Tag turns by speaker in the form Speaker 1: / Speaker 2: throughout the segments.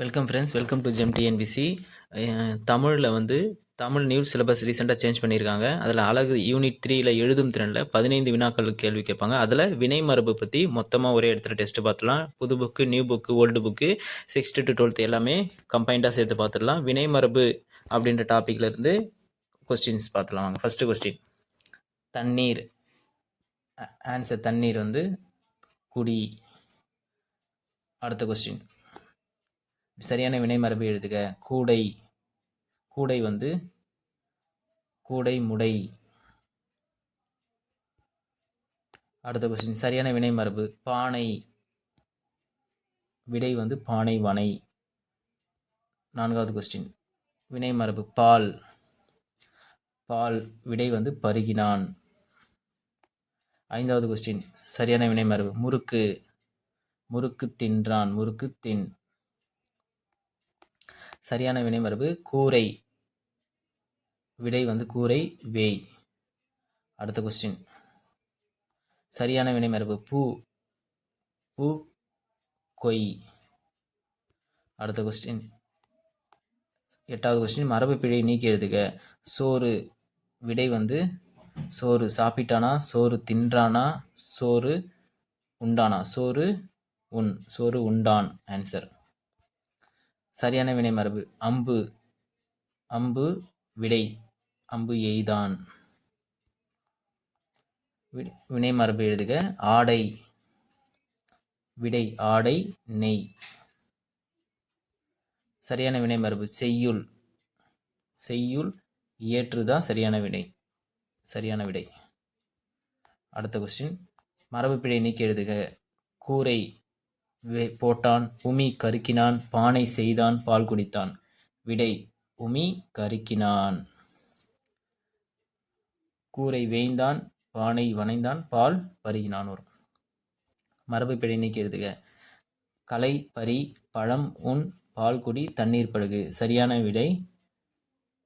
Speaker 1: Welcome friends welcome to gem TNPSC தமிழில் வந்து Tamil news syllabus ரீசெண்டாக சேஞ்ச் பண்ணியிருக்காங்க. அதில் அழகு யூனிட் த்ரீயில் எழுதும் திறனில் பதினைந்து வினாக்கள் கேள்வி கேட்பாங்க. அதில் வினை மரபு பற்றி மொத்தமாக ஒரே இடத்துல டெஸ்ட்டு பார்த்துலாம் புது book new book old book sixth to twelfth எல்லாமே கம்பைண்டாக சேர்த்து பார்த்துடலாம் வினை மரபு அப்படின்ற டாப்பிக்லேருந்து கொஸ்டின்ஸ் பார்த்துலாம் வாங்க ஃபஸ்ட்டு கொஸ்டின் தண்ணீர். ஆன்சர் தண்ணீர் வந்து குடி. அடுத்த கொஸ்டின் சரியான வினைமரபு எழுதுக. கூடை. கூடை வந்து கூடை முடை. அடுத்த கொஸ்டின் சரியான வினைமரபு பானை. விடை வந்து பானை வனை. நான்காவது கொஸ்டின் வினைமரபு பால். பால் விடை வந்து பருகினான். ஐந்தாவது கொஸ்டின் சரியான வினைமரபு முறுக்கு. முறுக்கு தின்றான். முறுக்கு தின். சரியான வினைமரபு கூரை. விடை வந்து கூரை வேய். அடுத்த கொஸ்டின் சரியான வினைமரபு பூ. பூ கொய். அடுத்த கொஸ்டின் எட்டாவது கொஸ்டின் மரபு பிழை நீக்கி எழுதுக. சோறு. விடை வந்து சோறு. சாப்பிட்டானா? சோறு தின்றானா? சோறு உண்டானா? சோறு உன் சோறு உண்டான். ஆன்சர் சரியான வினை மரபு. அம்பு. அம்பு விடை. அம்பு எய்தான். வினை வினைமரபு எழுதுக. ஆடை. விடை ஆடை நெய். சரியான வினைமரபு செய்யுள் செய்யுள். செய்யுள் ஏற்றுதான் சரியான வினை. சரியான விடை. அடுத்த கொஸ்டின் மரபு பிழை நீக்கி எழுதுக. கூரை. போட்டான். உமி கருக்கினான். பானை செய்தான். பால் குடித்தான். விடை உமி கருக்கினான். கூரை வேய்ந்தான். பானை வனைந்தான் பால் பருகினான் வரும் மரபு பிழை நீக்கி எழுதுக. கலை பறி பழம் உன் பால் குடி தண்ணீர் படுகு சரியான விடை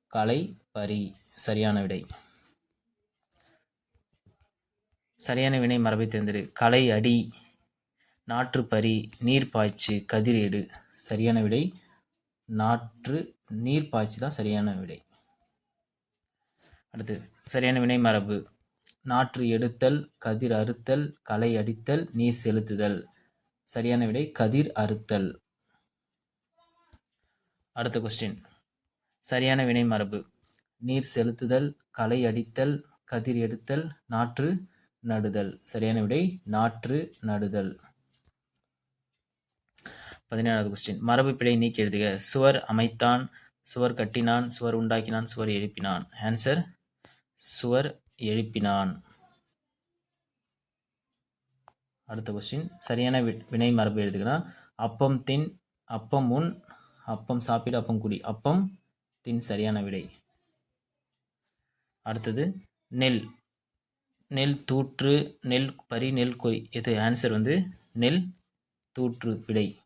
Speaker 1: கலை பறி. சரியான விடை. சரியான வினை மரபை தேர்ந்தெடு. கலை அடி. நாற்றுப்பறி நீர் கதிரேடு சரியான விடை. நாற்று நீர் பாய்ச்சி தான் சரியான விடை. அடுத்து சரியான வினை மரபு. நாற்று எடுத்தல் கதிர் அறுத்தல் களை அடித்தல் நீர் செலுத்துதல். சரியான விடை கதிர் அறுத்தல். அடுத்த கொஸ்டின் சரியான வினை மரபு. நீர் செலுத்துதல் களை அடித்தல் கதிர் எடுத்தல் நாற்று நடுதல். சரியான விடை நாற்று நடுதல். பதினேழாவது கொஸ்டின் மரபு பிழை நீக்கி எழுதுக சுவர் அமைத்தான் சுவர் கட்டினான் சுவர் உண்டாக்கினான் சுவர் எழுப்பினான். ஆன்சர் சுவர் எழுப்பினான். அடுத்த கொஸ்டின் சரியான வி வினை மரபு எழுதுகனா? அப்பம் தின் அப்பம் உன் அப்பம் சாப்பிடு அப்பம் குடி. அப்பம் தின் சரியான விடை. அடுத்தது நெல். நெல் தூற்று நெல் பரி நெல் கொய். இது ஆன்சர் வந்து நெல் தூற்று விடை.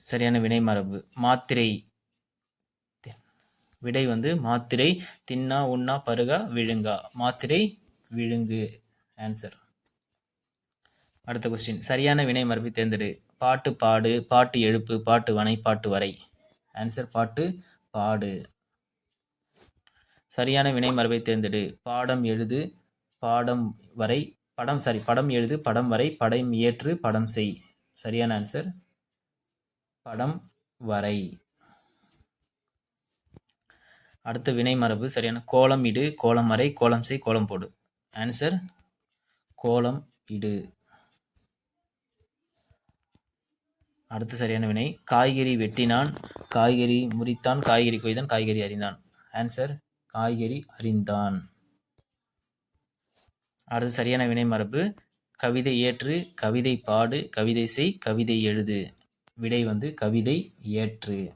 Speaker 1: சரியான வினைமரபு மாத்திரை விடை வந்து மாத்திரை தின்னா உண்ணா பருகா விழுங்கா. மாத்திரை விழுங்கு. ஆன்சர் அடுத்த கொஸ்டின் சரியான வினை மரபை தேர்ந்தெடு. பாட்டு பாடு பாட்டு எழுப்பு பாட்டு வனை பாட்டு வரை. ஆன்சர் பாட்டு பாடு. சரியான வினை மரபை தேர்ந்தெடு. பாடம் எழுது பாடம் வரை படம் சாரி படம் எழுது படம் வரை படம் ஏற்று படம் செய். சரியான ஆன்சர் படம் வரை. அடுத்த வினை மரபு சரியான கோலம் இடு கோலம் வரை கோலம் செய் கோலம் போடு. ஆன்சர் கோலம் இடு. அடுத்து சரியான வினை காய்கறி வெட்டினான் காய்கறி முறித்தான் காய்கறி கொய்தான் காய்கறி அறிந்தான் ஆன்சர் காய்கறி அறிந்தான் அடுத்து சரியான வினை மரபு கவிதை ஏற்று கவிதை பாடு கவிதை செய் கவிதை எழுது. விடை வந்து கவிதை ஏற்று.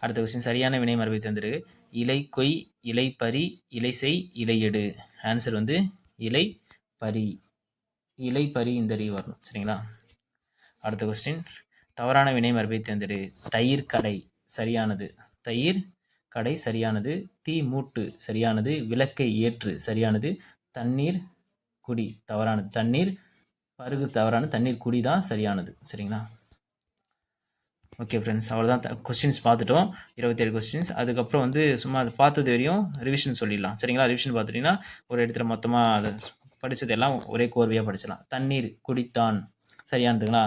Speaker 1: அடுத்த கொஸ்டின் சரியான வினை மரபை தந்திருக்கு. இலை கொய் இலை பறி இலை செய் இலையெடு எடு. ஆன்சர் வந்து இலை பரி இலை பறி இந்த அறிவு வரணும். சரிங்களா? அடுத்த கொஸ்டின் தவறான வினை மரபை தேர்ந்தெடு தயிர் கடை சரியானது. தயிர் கடை சரியானது. தீ மூட்டு சரியானது. விளக்கை ஏற்று சரியானது. தண்ணீர் குடி தவறானது. தண்ணீர் பருகு தவறான தண்ணீர் குடி தான் சரியானது. சரிங்களா? ஓகே ஃப்ரெண்ட்ஸ் அவ்வளோதான் கொஸ்டின்ஸ் பார்த்துட்டோம். இருபத்தேழு கொஸ்டின்ஸ் அதுக்கப்புறம் வந்து சும்மா அதை பார்த்தது வரையும் ரிவிஷன் சொல்லிடலாம். சரிங்களா? ரிவிஷன் பார்த்துட்டிங்கன்னா ஒரு இடத்துல மொத்தமாக அதை படித்தது எல்லாம் ஒரே கோர்வையாக படிச்சிடலாம். தண்ணீர் குடித்தான். சரியானதுங்களா?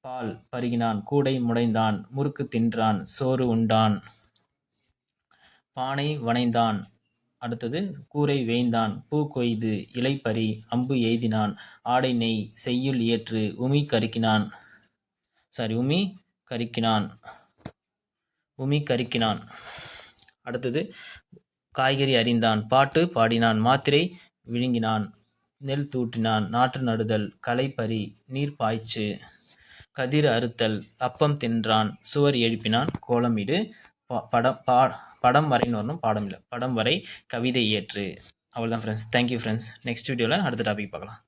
Speaker 1: பால் பருகினான். கூடை முடைந்தான். முறுக்கு தின்றான். சோறு உண்டான். பானை வனைந்தான் அடுத்தது கூரை வேய்ந்தான். பூ கொய்து இலை பறி அம்பு எய்தினான். ஆடை நெய் செய்யுள் ஏற்று உமி கருக்கினான். சாரி உமி கருக்கினான். உமி கருக்கினான். அடுத்தது காய்கறி அறிந்தான். பாட்டு பாடினான். மாத்திரை விழுங்கினான். நெல் தூற்றினான். நாற்று நடுதல் களை பறி நீர் பாய்ச்சு கதிர் அறுத்தல் அப்பம் தின்றான். சுவர் எழுப்பினான். கோலமிடு படம் பா படம் வரைன்னு வரணும் பாடம் இல்லை படம் வரை கவிதை இயற்று. அவ்வளோதான் ஃப்ரெண்ட்ஸ் தேங்க்யூ ஃப்ரெண்ட்ஸ் நெக்ஸ்ட் வீடியோவில் அடுத்த டாபிக் பார்க்கலாம்.